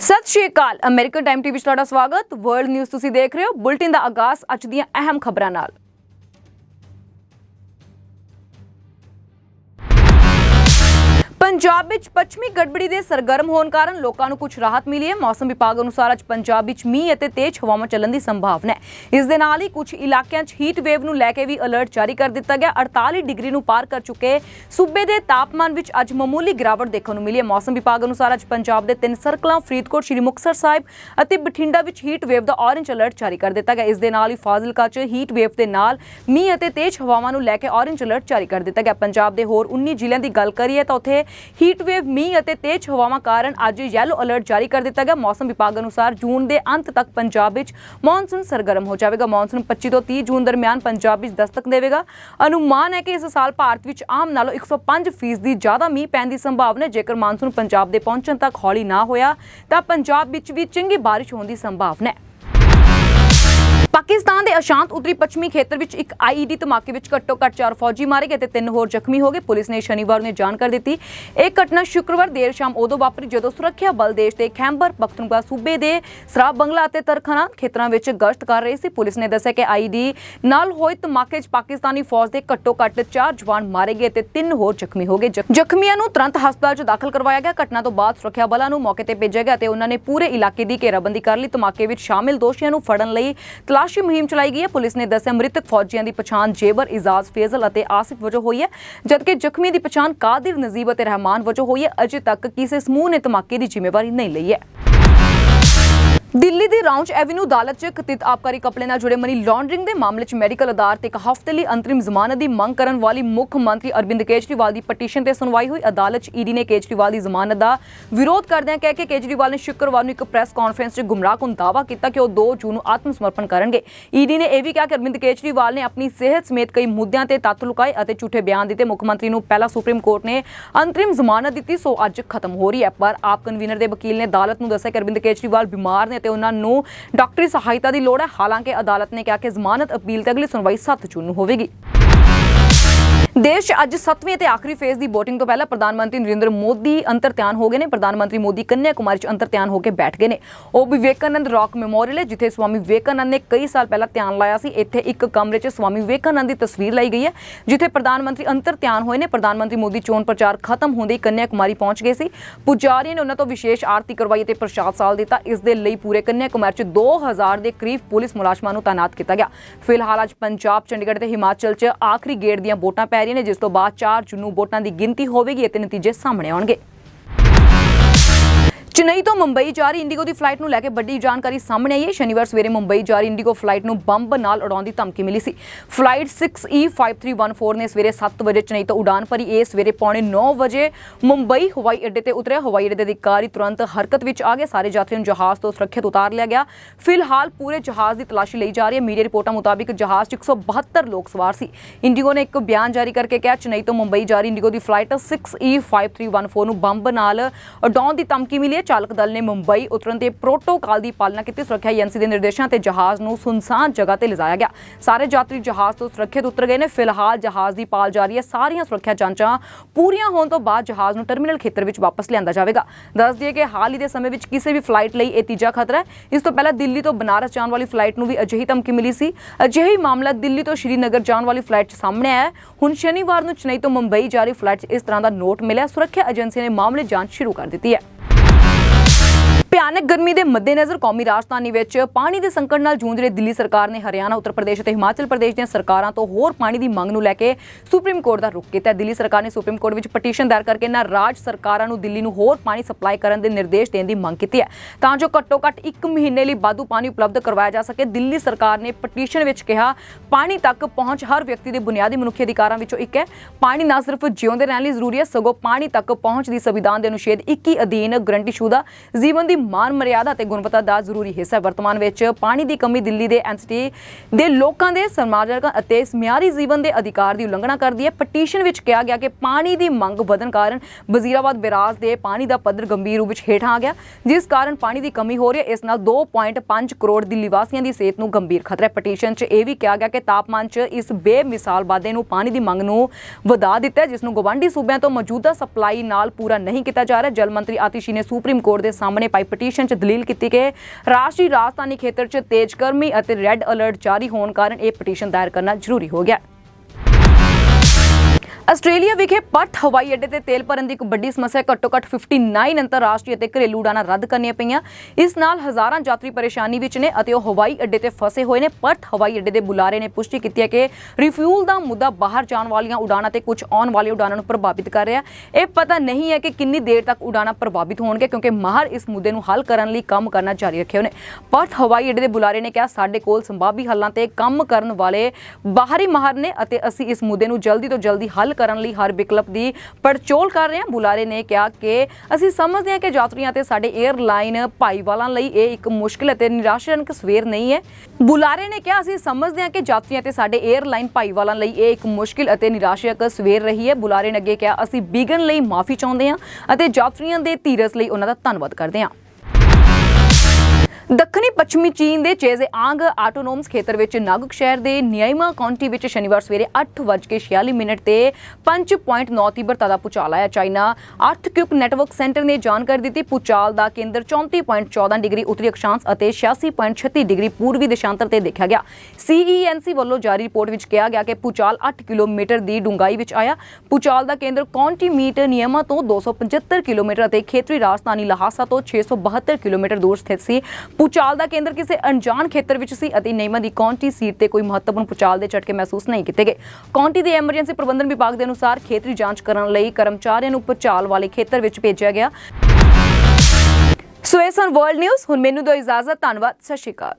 ਸਤਿ ਸ਼੍ਰੀ ਅਕਾਲ ਅਮਰੀਕਨ ਟਾਈਮ ਟੀਵੀ 'ਚ ਤੁਹਾਡਾ ਸਵਾਗਤ। ਵਰਲਡ ਨਿਊਜ਼ ਤੁਸੀਂ ਦੇਖ ਰਹੇ ਹੋ। ਬੁਲਟਿਨ ਦਾ ਆਗਾਜ਼ ਅੱਜ ਦੀਆਂ ਅਹਿਮ ਖਬਰਾਂ ਨਾਲ। ਪੰਜਾਬ ਵਿੱਚ ਪੱਛਮੀ ਗੜਬੜੀ ਦੇ ਸਰਗਰਮ ਹੋਣ ਕਾਰਨ ਲੋਕਾਂ ਨੂੰ ਕੁਝ ਰਾਹਤ ਮਿਲੀ ਹੈ। ਮੌਸਮ ਵਿਭਾਗ ਅਨੁਸਾਰ ਅੱਜ ਪੰਜਾਬ ਵਿੱਚ ਮੀਂਹ ਅਤੇ ਤੇਜ਼ ਹਵਾਵਾਂ ਚੱਲਣ ਦੀ ਸੰਭਾਵਨਾ ਹੈ। ਇਸ ਦੇ ਨਾਲ ਹੀ ਕੁਝ ਇਲਾਕਿਆਂ 'ਚ ਹੀਟ ਵੇਵ ਨੂੰ ਲੈ ਕੇ ਵੀ ਅਲਰਟ ਜਾਰੀ ਕਰ ਦਿੱਤਾ ਗਿਆ। 48 ਡਿਗਰੀ ਨੂੰ ਪਾਰ ਕਰ ਚੁੱਕੇ ਸੂਬੇ ਦੇ ਤਾਪਮਾਨ ਵਿੱਚ ਅੱਜ ਮਾਮੂਲੀ ਗਿਰਾਵਟ ਦੇਖਣ ਨੂੰ ਮਿਲੀ ਹੈ। ਮੌਸਮ ਵਿਭਾਗ ਅਨੁਸਾਰ ਅੱਜ ਪੰਜਾਬ ਦੇ ਤਿੰਨ ਸਰਕਲਾਂ, ਫਰੀਦਕੋਟ, ਸ਼੍ਰੀ ਮੁਕਤਸਰ ਸਾਹਿਬ ਅਤੇ ਬਠਿੰਡਾ ਵਿੱਚ ਹੀਟ ਵੇਵ ਦਾ ਔਰੇਂਜ ਅਲਰਟ ਜਾਰੀ ਕਰ ਦਿੱਤਾ ਗਿਆ। ਇਸ ਦੇ ਨਾਲ ਹੀ ਫਾਜ਼ਿਲਕਾ 'ਚ ਹੀਟ ਵੇਵ ਦੇ ਨਾਲ ਮੀਂਹ ਅਤੇ ਤੇਜ਼ ਹਵਾਵਾਂ ਨੂੰ ਲੈ ਕੇ ਔਰੇਂਜ ਅਲਰਟ ਜਾਰੀ ਕਰ ਦਿੱਤਾ ਗਿਆ। ਪੰਜਾਬ ਦੇ ਹੋਰ 19 ਜ਼ਿਲ੍ਹਿਆਂ ਦੀ ਗੱਲ ਕਰੀਏ ਤਾਂ ਉੱਥੇ ਹੀਟ ਵੇਵ ਮੀਂਹ ਅਤੇ ਤੇਜ਼ ਹਵਾਵਾਂ ਕਾਰਨ ਅੱਜ ਯੈਲੋ ਅਲਰਟ ਜਾਰੀ ਕਰ ਦਿੱਤਾ ਗਿਆ। ਮੌਸਮ ਵਿਭਾਗ ਅਨੁਸਾਰ ਜੂਨ ਦੇ ਅੰਤ ਤੱਕ ਪੰਜਾਬ ਵਿੱਚ ਮੌਨਸੂਨ ਸਰਗਰਮ ਹੋ ਜਾਵੇਗਾ। ਮੌਨਸੂਨ 25 ਤੋਂ 30 ਜੂਨ ਦਰਮਿਆਨ ਪੰਜਾਬ ਵਿੱਚ ਦਸਤਕ ਦੇਵੇਗਾ। ਅਨੁਮਾਨ ਹੈ ਕਿ ਇਸ ਸਾਲ ਭਾਰਤ ਵਿੱਚ ਆਮ ਨਾਲੋਂ 105 ਫੀਸਦੀ ਜ਼ਿਆਦਾ ਮੀਂਹ ਪੈਣ ਦੀ ਸੰਭਾਵਨਾ ਜੇਕਰ ਮਾਨਸੂਨ ਪੰਜਾਬ ਦੇ ਪਹੁੰਚਣ ਤੱਕ ਹੌਲੀ ਨਾ ਹੋਇਆ, ਤਾਂ ਪੰਜਾਬ ਵਿੱਚ ਵੀ ਚੰਗੀ ਬਾਰਿਸ਼ ਹੋਣ ਦੀ ਸੰਭਾਵਨਾ ਹੈ। ਅਸ਼ਾਂਤ ਉੱਤਰੀ ਪੱਛਮੀ ਖੇਤਰ ਵਿੱਚ ਇੱਕ ਆਈਈਡੀ ਧਮਾਕੇ ਵਿੱਚ ਘੱਟੋ ਘੱਟ ਚਾਰ ਫੌਜੀ ਮਾਰੇ ਗਏ ਤੇ ਤਿੰਨ ਹੋਰ ਜ਼ਖਮੀ ਹੋ ਗਏ। ਪੁਲਿਸ ਨੇ ਸ਼ਨੀਵਾਰ ਨੂੰ ਇਹ ਜਾਣਕਾਰੀ ਦਿੱਤੀ। ਇਹ ਘਟਨਾ ਸ਼ੁੱਕਰਵਾਰ ਦੇਰ ਸ਼ਾਮ ਉਦੋਂ ਵਾਪਰੀ ਜਦੋਂ ਸੁਰੱਖਿਆ ਬਲ ਦੇਸ਼ ਦੇ ਖੈਂਬਰ ਪਖਤੂਨਖਵਾ ਸੂਬੇ ਦੇ ਸਰਾਬ ਬੰਗਲਾ ਅਤੇ ਤਰਖਾਨਾ ਖੇਤਰਾਂ ਵਿੱਚ ਗਸ਼ਤ ਕਰ ਰਹੇ ਸੀ। ਪੁਲਿਸ ਨੇ ਦੱਸਿਆ ਕਿ ਆਈਈਡੀ ਨਾਲ ਹੋਏ ਧਮਾਕੇ 'ਚ ਪਾਕਿਸਤਾਨੀ ਫੌਜ ਦੇ ਘੱਟੋ ਘੱਟ ਚਾਰ ਜਵਾਨ ਮਾਰੇ ਗਏ ਤੇ ਤਿੰਨ ਹੋਰ ਜ਼ਖਮੀ ਹੋ ਗਏ। ਜ਼ਖਮੀਆਂ ਨੂੰ ਤੁਰੰਤ ਹਸਪਤਾਲ 'ਚ ਦਾਖਲ ਕਰਵਾਇਆ ਗਿਆ। ਘਟਨਾ ਤੋਂ ਬਾਅਦ ਸੁਰੱਖਿਆ ਬਲਾਂ ਨੂੰ ਮੌਕੇ ਤੇ ਭੇਜਿਆ ਗਿਆ ਤੇ ਉਹਨਾਂ ਨੇ ਪੂਰੇ ਇਲਾਕੇ ਦੀ ਘੇਰਾਬੰਦੀ ਕਰ ਲਈ। ਧਮਾਕੇ ਵਿੱਚ ਸ਼ਾਮਿਲ ਦੋਸ਼ੀਆਂ ਨੂੰ ਫੜਨ ਲਈ ਤਲਾਸ਼ੀ ਮੁਹਿੰਮ ਚਲਾਈ ਗਈ ਹੈ। ਪੁਲਿਸ ਨੇ ਦੱਸਿਆ, ਮ੍ਰਿਤਕ ਫੌਜੀਆਂ ਦੀ ਪਛਾਣ ਜੇਬਰ ਇਜ਼ਾਜ਼ ਫੇਜ਼ਲ ਅਤੇ ਆਸਿਫ ਵਜੋਂ ਹੋਈ ਹੈ, ਜਦਕਿ ਜ਼ਖਮੀ ਦੀ ਪਛਾਣ ਕਾਦਿਰ ਨਜ਼ੀਬ ਅਤੇ ਰਹਿਮਾਨ ਵਜੋਂ ਹੋਈ ਹੈ। ਅਜੇ ਤੱਕ ਕਿਸੇ ਸਮੂਹ ਨੇ ਧਮਾਕੇ ਦੀ ਜ਼ਿੰਮੇਵਾਰੀ ਨਹੀਂ ਲਈ ਹੈ। ਦਿੱਲੀ ਦੀ ਰਾਉਂਚ ਐਵਨਿਊ ਅਦਾਲਤ 'ਚ ਕਥਿਤ ਆਬਕਾਰੀ ਕਪੜੇ ਨਾਲ ਜੁੜੇ ਮਨੀ ਲਾਂਡਰਿੰਗ ਦੇ ਮਾਮਲੇ 'ਚ ਮੈਡੀਕਲ ਅਦਾਲਤ ਇੱਕ ਹਫ਼ਤੇ ਲਈ ਅੰਤਰਿਮ ਜ਼ਮਾਨਤ ਦੀ ਮੰਗ ਕਰਨ ਵਾਲੀ ਮੁੱਖ ਮੰਤਰੀ ਅਰਵਿੰਦ ਕੇਜਰੀਵਾਲ ਦੀ ਪਟੀਸ਼ਨ ਤੇ ਸੁਣਵਾਈ ਹੋਈ। ਅਦਾਲਤ 'ਚ ਈਡੀ ਨੇ ਕੇਜਰੀਵਾਲ ਦੀ ਜ਼ਮਾਨਤ ਦਾ ਵਿਰੋਧ ਕਰਦਿਆਂ ਕਹਿ ਕੇ ਕੇਜਰੀਵਾਲ ਨੇ ਸ਼ੁੱਕਰਵਾਰ ਨੂੰ ਇੱਕ ਪ੍ਰੈਸ ਕਾਨਫਰੰਸ 'ਚ ਗੁੰਮਰਾਹਕੁਨ ਦਾਅਵਾ ਕੀਤਾ ਕਿ ਉਹ 2 ਜੂਨ ਨੂੰ ਆਤਮ ਸਮਰਪਣ ਕਰਨਗੇ। ਈਡੀ ਨੇ ਇਹ ਵੀ ਕਿਹਾ ਕਿ ਅਰਵਿੰਦ ਕੇਜਰੀਵਾਲ ਨੇ ਆਪਣੀ ਸਿਹਤ ਸਮੇਤ ਕਈ ਮੁੱਦਿਆਂ ਤੇ ਤੱਤ ਲੁਕਾਏ ਅਤੇ ਝੂਠੇ ਬਿਆਨ ਦਿੱਤੇ। ਮੁੱਖ ਮੰਤਰੀ ਨੂੰ ਪਹਿਲਾਂ ਸੁਪਰੀਮ ਕੋਰਟ ਨੇ ਅੰਤਰਿਮ ਜ਼ਮਾਨਤ ਦਿੱਤੀ, ਸੋ ਅੱਜ ਖਤਮ ਹੋ ਰਹੀ ਹੈ ਪਰ ਆਪ ਕਨਵੀਨਰ ਦੇ ਵਕੀਲ ਨੇ ਅਦਾਲਤ ਨੂੰ ਦੱਸਿਆ ਕਿ ਅਰਵਿੰਦ ਕੇਜਰੀਵਾਲ ਬਿਮਾਰ ਨੇ ਤੇ ਉਹਨਾਂ ਨੂੰ ਡਾਕਟਰੀ ਸਹਾਇਤਾ ਦੀ ਲੋੜ ਹੈ। ਹਾਲਾਂਕਿ ਅਦਾਲਤ ਨੇ ਕਿਹਾ ਕਿ ਜ਼ਮਾਨਤ ਅਪੀਲ ਤੇ ਅਗਲੀ ਸੁਣਵਾਈ 7 ਜੂਨ ਨੂੰ ਹੋਵੇਗੀ। ਦੇਸ਼ 'ਚ ਅੱਜ 7ਵੇਂ ਤੇ ਆਖਰੀ ਫੇਜ਼ ਦੀ VOTING ਤੋਂ ਪਹਿਲਾਂ ਪ੍ਰਧਾਨ ਮੰਤਰੀ ਨਰਿੰਦਰ ਮੋਦੀ ਅੰਤਰ ਧਿਆਨ ਹੋ ਗਏ ਨੇ। ਪ੍ਰਧਾਨ ਮੰਤਰੀ ਮੋਦੀ ਕੰਨਿਆ ਕੁਮਾਰੀ 'ਚ ਅੰਤਰ ਧਿਆਨ ਹੋ ਕੇ ਬੈਠ ਗਏ ਨੇ। ਉਹ ਵਿਵੇਕਾਨੰਦ ਰੌਕ ਮੈਮੋਰੀਅਲ ਹੈ, ਜਿੱਥੇ ਸਵਾਮੀ ਵਿਵੇਕਾਨੰਦ ਨੇ ਕਈ ਸਾਲ ਪਹਿਲਾਂ ਧਿਆਨ ਲਾਇਆ ਸੀ। ਇੱਥੇ ਇੱਕ ਕਮਰੇ 'ਚ ਸਵਾਮੀ ਵਿਵੇਕਾਨੰਦ ਦੀ ਤਸਵੀਰ ਲਾਈ ਗਈ ਹੈ, ਜਿੱਥੇ ਪ੍ਰਧਾਨ ਮੰਤਰੀ ਅੰਤਰ ਧਿਆਨ ਹੋਏ ਨੇ। ਪ੍ਰਧਾਨ ਮੰਤਰੀ ਮੋਦੀ ਚੋਣ ਪ੍ਰਚਾਰ ਖਤਮ ਹੁੰਦੇ ਹੀ ਕੰਨਿਆ ਕੁਮਾਰੀ ਪਹੁੰਚ ਗਏ ਸੀ। ਪੁਜਾਰੀ ਨੇ ਉਹਨਾਂ ਤੋਂ ਵਿਸ਼ੇਸ਼ ਆਰਤੀ ਕਰਵਾਈ ਤੇ ਪ੍ਰਸ਼ਾਦ ਸਾਲ ਦਿੱਤਾ। ਇਸ ਦੇ ਲਈ ਪੂਰੇ ਕੰਨਿਆ ਕੁਮਾਰੀ 'ਚ 2000 ਦੇ ਕਰੀਬ ਪੁਲਿਸ ਮੁਲਾਜ਼ਮਾਂ ਨੂੰ ਤਾਇਨਾਤ ਕੀਤਾ ਗਿਆ। ਫਿਲਹਾਲ ਅੱਜ ਪੰਜਾਬ, ਚੰਡੀਗੜ੍ਹ ਤੇ ਹਿਮਾਚਲ 'ਚ ਆਖਰੀ ਗੇੜ ਦੀਆਂ ਵੋਟਾਂ ਪੈ ਰਹੀਆਂ ਨੇ ਜਿਸ ਤੋਂ ਬਾਅਦ 4 ਜੂਨ ਨੂੰ ਵੋਟਾਂ ਦੀ ਗਿਣਤੀ ਹੋਵੇਗੀ ਅਤੇ ਨਤੀਜੇ ਸਾਹਮਣੇ ਆਉਣਗੇ। ਚੇਨਈ ਤੋਂ ਮੁੰਬਈ ਜਾ ਰਹੀ ਇੰਡੀਗੋ ਦੀ ਫਲਾਈਟ ਨੂੰ ਲੈ ਕੇ ਵੱਡੀ ਜਾਣਕਾਰੀ ਸਾਹਮਣੇ ਆਈ ਹੈ। ਸ਼ਨੀਵਾਰ ਸਵੇਰੇ ਮੁੰਬਈ ਜਾ ਰਹੀ ਇੰਡੀਗੋ ਫਲਾਈਟ ਨੂੰ ਬੰਬ ਨਾਲ ਉਡਾਉਣ ਦੀ ਧਮਕੀ ਮਿਲੀ ਸੀ। ਫਲਾਈਟ E 6E5314 ਨੇ ਸਵੇਰੇ 7 ਵਜੇ ਚੇਨਈ ਤੋਂ ਉਡਾਨ ਭਰੀ। ਇਹ ਸਵੇਰੇ ਪੌਣੇ 9 ਵਜੇ ਮੁੰਬਈ ਹਵਾਈ ਅੱਡੇ ਤੇ ਉਤਰਿਆ। ਹਵਾਈ ਅੱਡੇ ਦੇ ਅਧਿਕਾਰੀ ਤੁਰੰਤ ਹਰਕਤ ਵਿੱਚ ਆ ਗਏ। ਸਾਰੇ ਯਾਤਰੀਆਂ ਨੂੰ ਜਹਾਜ਼ ਤੋਂ ਸੁਰੱਖਿਅਤ ਉਤਾਰ ਲਿਆ ਗਿਆ। ਫਿਲਹਾਲ ਪੂਰੇ ਜਹਾਜ਼ ਦੀ ਤਲਾਸ਼ੀ ਲਈ ਜਾ ਰਹੀ ਹੈ। ਮੀਡੀਆ ਰਿਪੋਰਟਾਂ ਮੁਤਾਬਿਕ ਜਹਾਜ਼ 'ਚ 172 ਲੋਕ ਸਵਾਰ ਸੀ। ਇੰਡੀਗੋ ਨੇ ਇੱਕ ਬਿਆਨ ਜਾਰੀ ਕਰਕੇ ਕਿਹਾ, ਚੇਨਈ ਤੋਂ ਮੁੰਬਈ ਜਾ ਰਹੀ ਇੰਡੀਗੋ ਦੀ ਫਲਾਈਟ E 6E5314 ਨੂੰ ਬੰਬ ਨਾਲ ਉਡਾਉਣ ਦੀ ਧਮਕੀ ਮਿਲੀ ਹੈ। ਚਾਲਕ ਦਲ ਨੇ ਮੁੰਬਈ ਉਤਰਨ ਦੇ ਪ੍ਰੋਟੋਕਾਲ ਦੀ ਪਾਲਣਾ ਕੀਤੀ। ਸੁਰੱਖਿਆ ਏਜੰਸੀ ਦੇ ਨਿਰਦੇਸ਼ਾਂ ਤੇ ਜਹਾਜ਼ ਨੂੰ ਸੁਨਸਾਨ ਜਗ੍ਹਾ ਤੇ ਲਿਜਾਇਆ ਗਿਆ। ਸਾਰੇ ਯਾਤਰੀ ਜਹਾਜ਼ ਤੋਂ ਸੁਰੱਖਿਅਤ ਉਤਰ ਗਏ ਨੇ। ਫਿਲਹਾਲ ਜਹਾਜ਼ ਦੀ ਪਾਲ ਜਾਰੀ ਹੈ। ਸਾਰੀਆਂ ਸੁਰੱਖਿਆ ਜਾਂਚਾਂ ਪੂਰੀਆਂ ਹੋਣ ਤੋਂ ਬਾਅਦ ਜਹਾਜ਼ ਨੂੰ ਟਰਮੀਨਲ ਖੇਤਰ ਵਿੱਚ ਵਾਪਸ ਲਿਆਂਦਾ ਜਾਵੇਗਾ। ਦੱਸ ਦਈਏ ਕਿ ਹਾਲ ਹੀ ਦੇ ਸਮੇਂ ਵਿੱਚ ਕਿਸੇ ਵੀ ਫਲਾਈਟ ਲਈ ਇਹ ਤੀਜਾ ਖਤਰਾ ਹੈ। ਇਸ ਤੋਂ ਪਹਿਲਾਂ ਦਿੱਲੀ ਤੋਂ ਬਨਾਰਸ ਜਾਣ ਵਾਲੀ ਫਲਾਈਟ ਨੂੰ ਵੀ ਅਜਿਹੀ ਧਮਕੀ ਮਿਲੀ ਸੀ। ਅਜਿਹੀ ਮਾਮਲਾ ਦਿੱਲੀ ਤੋਂ ਸ਼੍ਰੀਨਗਰ ਜਾਣ ਵਾਲੀ ਫਲਾਈਟ 'ਚ ਸਾਹਮਣੇ ਆਇਆ ਹੁਣ ਸ਼ਨੀਵਾਰ ਨੂੰ ਚੇਨਈ ਤੋਂ ਮੁੰਬਈ ਜਾ ਰਹੀ ਫਲਾਈਟ 'ਚ ਇਸ ਤਰ੍ਹਾਂ ਦਾ ਨੋਟ ਮਿਲਿਆ। ਸੁਰੱਖਿਆ ਏਜੰਸੀ ਨੇ ਮਾਮਲੇ ਜਾਂਚ ਸ਼ੁਰੂ ਕਰ ਦਿੱਤੀ ਹੈ। ਭਿਆਨਕ ਗਰਮੀ ਦੇ ਮੱਦੇਨਜ਼ਰ ਕੌਮੀ ਰਾਜਧਾਨੀ ਵਿੱਚ ਪਾਣੀ ਦੇ ਸੰਕਟ ਨਾਲ ਜੂਝ ਰਹੀ ਦਿੱਲੀ ਸਰਕਾਰ ਨੇ ਹਰਿਆਣਾ, ਉੱਤਰ ਪ੍ਰਦੇਸ਼ ਅਤੇ ਹਿਮਾਚਲ ਪ੍ਰਦੇਸ਼ ਦੀਆਂ ਸਰਕਾਰਾਂ ਤੋਂ ਹੋਰ ਪਾਣੀ ਦੀ ਮੰਗ ਨੂੰ ਲੈ ਕੇ ਸੁਪਰੀਮ ਕੋਰਟ ਦਾ ਰੁਖ ਕੀਤਾ। ਦਿੱਲੀ ਸਰਕਾਰ ਨੇ ਸੁਪਰੀਮ ਕੋਰਟ ਵਿੱਚ ਪਟੀਸ਼ਨ ਦਾਇਰ ਕਰਕੇ ਇਹਨਾਂ ਰਾਜ ਸਰਕਾਰਾਂ ਨੂੰ ਦਿੱਲੀ ਨੂੰ ਹੋਰ ਪਾਣੀ ਸਪਲਾਈ ਕਰਨ ਦੇ ਨਿਰਦੇਸ਼ ਦੇਣ ਦੀ ਮੰਗ ਕੀਤੀ ਹੈ। ਤਾਂ ਜੋ ਘੱਟੋ ਘੱਟ 1 ਮਹੀਨੇ ਲਈ ਵਾਧੂ ਪਾਣੀ ਉਪਲਬਧ ਕਰਵਾਇਆ ਜਾ ਸਕੇ, ਦਿੱਲੀ ਸਰਕਾਰ ਨੇ ਪਟੀਸ਼ਨ ਵਿੱਚ ਕਿਹਾ, ਪਾਣੀ ਤੱਕ ਪਹੁੰਚ ਹਰ ਵਿਅਕਤੀ ਦੇ ਬੁਨਿਆਦੀ ਮਨੁੱਖੀ ਅਧਿਕਾਰਾਂ ਵਿੱਚੋਂ ਇੱਕ ਹੈ। ਪਾਣੀ ਨਾ ਸਿਰਫ ਜਿਉਂਦੇ ਰਹਿਣ ਲਈ ਜ਼ਰੂਰੀ ਹੈ, ਸਗੋਂ ਪਾਣੀ ਤੱਕ ਪਹੁੰਚ ਦੀ ਸੰਵਿਧਾਨ ਦੇ ਅਨੁਛੇਦ 21 ਅਧੀਨ ਗਰੰਟੀ ਸ਼ੁਦਾ ਜੀਵਨ ਦੀ ਮਾਨ ਮਰਿਆਦਾ ਅਤੇ ਗੁਣਵੱਤਾ ਦਾ ਜ਼ਰੂਰੀ ਹਿੱਸਾ ਹੈ। ਵਰਤਮਾਨ ਵਿੱਚ ਪਾਣੀ ਦੀ ਕਮੀ ਦਿੱਲੀ ਦੇ ਐਨਸੀਟੀ ਦੇ ਲੋਕਾਂ ਦੇ ਸਮਾਜਿਕ ਅਤੇ ਮਿਆਰੀ ਜੀਵਨ ਦੇ ਅਧਿਕਾਰ ਦੀ ਉਲੰਘਣਾ ਕਰਦੀ ਹੈ। ਪਟੀਸ਼ਨ ਵਿੱਚ ਕਿਹਾ ਗਿਆ ਕਿ ਪਾਣੀ ਦੀ ਮੰਗ ਵਧਣ ਕਾਰਨ ਵਜ਼ੀਰਾਬਾਦ ਬਿਰਾਜ ਦੇ ਪਾਣੀ ਦਾ ਪੱਧਰ ਗੰਭੀਰ ਰੂਪ ਵਿੱਚ ਹੇਠਾਂ ਆ ਗਿਆ। ਜਿਸ ਕਾਰਨ ਪਾਣੀ ਦੀ ਕਮੀ ਹੋ ਰਹੀ ਹੈ। ਇਸ ਨਾਲ 2.5 ਕਰੋੜ ਦਿੱਲੀ ਵਾਸੀਆਂ ਦੀ ਸਿਹਤ ਨੂੰ ਗੰਭੀਰ ਖਤਰਾ ਹੈ। ਪਟੀਸ਼ਨ 'ਚ ਇਹ ਵੀ ਕਿਹਾ ਗਿਆ ਕਿ ਤਾਪਮਾਨ 'ਚ ਇਸ ਬੇਮਿਸਾਲ ਵਾਧੇ ਨੂੰ ਪਾਣੀ ਦੀ ਮੰਗ ਨੂੰ ਵਧਾ ਦਿੱਤਾ ਹੈ, ਜਿਸ ਨੂੰ ਗਵਾਂਢੀ ਸੂਬਿਆਂ ਤੋਂ ਮੌਜੂਦਾ ਸਪਲਾਈ ਨਾਲ ਪੂਰਾ ਨਹੀਂ ਕੀਤਾ ਜਾ ਰਿਹਾ। ਜਲ ਮੰਤਰੀ ਆਤਿਸ਼ੀ ਨੇ ਸੁਪਰੀਮ ਕੋਰਟ ਦੇ ਸਾਹਮਣੇ ਪਾਈਪ ਪਟੀਸ਼ਨ 'ਚ ਦਲੀਲ ਕੀਤੀ ਕਿ ਰਾਸ਼ਟਰੀ ਰਾਜਧਾਨੀ ਖੇਤਰ 'ਚ ਤੇਜ਼ ਗਰਮੀ ਅਤੇ ਰੈੱਡ ਅਲਰਟ ਜਾਰੀ ਹੋਣ ਕਾਰਨ ਇਹ ਪਟੀਸ਼ਨ ਦਾਇਰ ਕਰਨਾ ਜ਼ਰੂਰੀ ਹੋ ਗਿਆ। ਆਸਟ੍ਰੇਲੀਆ ਵਿਖੇ ਪਰਥ ਹਵਾਈ ਅੱਡੇ ਤੇ ਤੇਲ ਭਰਨ ਦੀ ਇੱਕ ਵੱਡੀ ਸਮੱਸਿਆ ਘੱਟੋ ਘੱਟ 59 ਅੰਤਰਰਾਸ਼ਟਰੀ ਅਤੇ ਘਰੇਲੂ ਉਡਾਣਾਂ ਰੱਦ ਕਰਨੀਆਂ ਪਈਆਂ। ਇਸ ਨਾਲ ਹਜ਼ਾਰਾਂ ਯਾਤਰੀ ਪਰੇਸ਼ਾਨੀ ਵਿੱਚ ਨੇ ਅਤੇ ਉਹ ਹਵਾਈ ਅੱਡੇ ਤੇ ਫਸੇ ਹੋਏ ਨੇ। ਪਰਥ ਹਵਾਈ ਅੱਡੇ ਦੇ ਬੁਲਾਰੇ ਨੇ ਪੁਸ਼ਟੀ ਕੀਤੀ ਹੈ ਕਿ ਰਿਫਿਊਲ ਦਾ ਮੁੱਦਾ ਬਾਹਰ ਜਾਣ ਵਾਲੀਆਂ ਉਡਾਣਾਂ ਤੇ ਕੁਝ ਆਉਣ ਵਾਲੀਆਂ ਉਡਾਣਾਂ ਨੂੰ ਪ੍ਰਭਾਵਿਤ ਕਰ ਰਿਹਾ ਇਹ ਪਤਾ ਨਹੀਂ ਹੈ ਕਿ ਕਿੰਨੀ ਦੇਰ ਤੱਕ ਉਡਾਣਾਂ ਪ੍ਰਭਾਵਿਤ ਹੋਣਗੇ, ਕਿਉਂਕਿ ਮਾਹਰ ਇਸ ਮੁੱਦੇ ਨੂੰ ਹੱਲ ਕਰਨ ਲਈ ਕੰਮ ਕਰਨਾ ਜਾਰੀ ਰੱਖੇ ਹੋਏ ਨੇ ਪਟ ਹਵਾਈ ਅੱਡੇ ਦੇ ਬੁਲਾਰੇ ਨੇ ਕਿਹਾ, ਸਾਡੇ ਕੋਲ ਸੰਭਾਵੀ ਹੱਲਾਂ ਤੇ ਕੰਮ ਕਰਨ ਵਾਲੇ ਬਾਹਰੀ ਮਾਹਰ ਨੇ ਅਤੇ ਅਸੀਂ ਇਸ ਮੁੱਦੇ ਨੂੰ ਜਲਦੀ ਤੋਂ ਜਲਦੀ ਹੱਲ ਕਰਨ ਲਈ ਹਰ ਵਿਕਲਪ ਦੀ ਪੜਚੋਲ ਕਰ ਰਹੇ ਹਾਂ। ਬੁਲਾਰੇ ਨੇ ਕਿਹਾ ਕਿ ਅਸੀਂ ਸਮਝਦੇ ਹਾਂ ਕਿ ਯਾਤਰੀਆਂ ਤੇ ਸਾਡੇ 에ਅਰਲਾਈਨ ਭਾਈਵਾਲਾਂ ਲਈ ਇਹ ਇੱਕ ਮੁਸ਼ਕਿਲ ਅਤੇ ਨਿਰਾਸ਼ਾਜਨਕ ਸਵੇਰ ਨਹੀਂ ਹੈ। ਬੁਲਾਰੇ ਨੇ ਕਿਹਾ, ਅਸੀਂ ਸਮਝਦੇ ਹਾਂ ਕਿ ਯਾਤਰੀਆਂ ਤੇ ਸਾਡੇ 에ਅਰਲਾਈਨ ਭਾਈਵਾਲਾਂ ਲਈ ਇਹ ਇੱਕ ਮੁਸ਼ਕਿਲ ਅਤੇ ਨਿਰਾਸ਼ਾਜਨਕ ਸਵੇਰ ਰਹੀ ਹੈ। ਬੁਲਾਰੇ ਨੇ ਅੱਗੇ ਕਿਹਾ, ਅਸੀਂ ਵਿਘਨ ਲਈ ਮਾਫੀ ਚਾਹੁੰਦੇ ਹਾਂ ਅਤੇ ਯਾਤਰੀਆਂ ਦੇ ਧੀਰਜ ਲਈ ਉਹਨਾਂ ਦਾ ਧੰਨਵਾਦ ਕਰਦੇ ਹਾਂ। ਦੱਖਣੀ ਪੱਛਮੀ ਚੀਨ ਦੇ ਚੇਜ਼ੇਆਂਗ ਆਟੋਨੋਮਸ ਖੇਤਰ ਵਿੱਚ ਨਾਗੁਕ ਸ਼ਹਿਰ ਦੇ ਨਿਆਈਮਾ ਕਾਉਂਟੀ ਵਿੱਚ ਸ਼ਨੀਵਾਰ ਸਵੇਰੇ 8:46 ਮਿੰਟ ਤੇ 5.9 ਤੀਬਰਤਾ ਦਾ ਭੂਚਾਲ ਆਇਆ ਚਾਈਨਾ ਅਰਥਕੁਇਕ ਨੈਟਵਰਕ ਸੈਂਟਰ ਨੇ ਜਾਣਕਾਰੀ ਦਿੱਤੀ ਭੂਚਾਲ ਦਾ ਕੇਂਦਰ 34.14 ਡਿਗਰੀ ਉੱਤਰੀ ਅਕਸ਼ਾਂਸ਼ ਅਤੇ 86.36 ਡਿਗਰੀ ਪੂਰਬੀ ਦੇਸ਼ਾਂਤਰ ਤੇ ਦੇਖਿਆ ਗਿਆ। ਸੀਈਐਨਸੀ ਵੱਲੋਂ ਜਾਰੀ ਰਿਪੋਰਟ ਵਿੱਚ ਕਿਹਾ ਗਿਆ ਕਿ ਭੂਚਾਲ 8 ਕਿਲੋਮੀਟਰ ਦੀ ਡੂੰਘਾਈ ਵਿੱਚ ਆਇਆ। ਭੂਚਾਲ ਦਾ ਕੇਂਦਰ ਕਾਉਂਟੀ ਮੀਟ ਨਿਯਮਾਂ ਤੋਂ 275 ਕਿਲੋਮੀਟਰ ਅਤੇ ਖੇਤਰੀ ਰਾਜਧਾਨੀ ਲਹਾਸਾ ਤੋਂ 672 ਕਿਲੋਮੀਟਰ ਦੂਰ ਸਥਿਤ ਸੀ। ਭੂਚਾਲ ਦਾ ਕੇਂਦਰ ਕਿਸੇ ਅਣਜਾਣ ਖੇਤਰ ਵਿੱਚ ਸੀ ਅਤੇ ਨਿਯਮਾਂ ਦੀ ਕਾਉਂਟੀ ਸੀਟ ਤੇ ਕੋਈ ਮਹੱਤਵਪੂਰਨ ਭੂਚਾਲ ਦੇ ਝਟਕੇ ਮਹਿਸੂਸ ਨਹੀਂ ਕੀਤੇ ਗਏ। ਕਾਉਂਟੀ ਦੇ ਐਮਰਜੈਂਸੀ ਪ੍ਰਬੰਧਨ ਵਿਭਾਗ ਦੇ ਅਨੁਸਾਰ ਖੇਤਰੀ ਜਾਂਚ ਕਰਨ ਲਈ ਕਰਮਚਾਰੀਆਂ ਨੂੰ ਭੂਚਾਲ ਵਾਲੇ ਖੇਤਰ ਵਿੱਚ ਭੇਜਿਆ ਗਿਆ। ਸੋ ਇਹ ਸਨ ਵਰਲਡ ਨਿਊਜ਼ ਹੁਣ ਮੈਨੂੰ ਦਿਓ ਇਜਾਜ਼ਤ। ਧੰਨਵਾਦ। ਸਤਿ ਸ਼੍ਰੀ ਅਕਾਲ।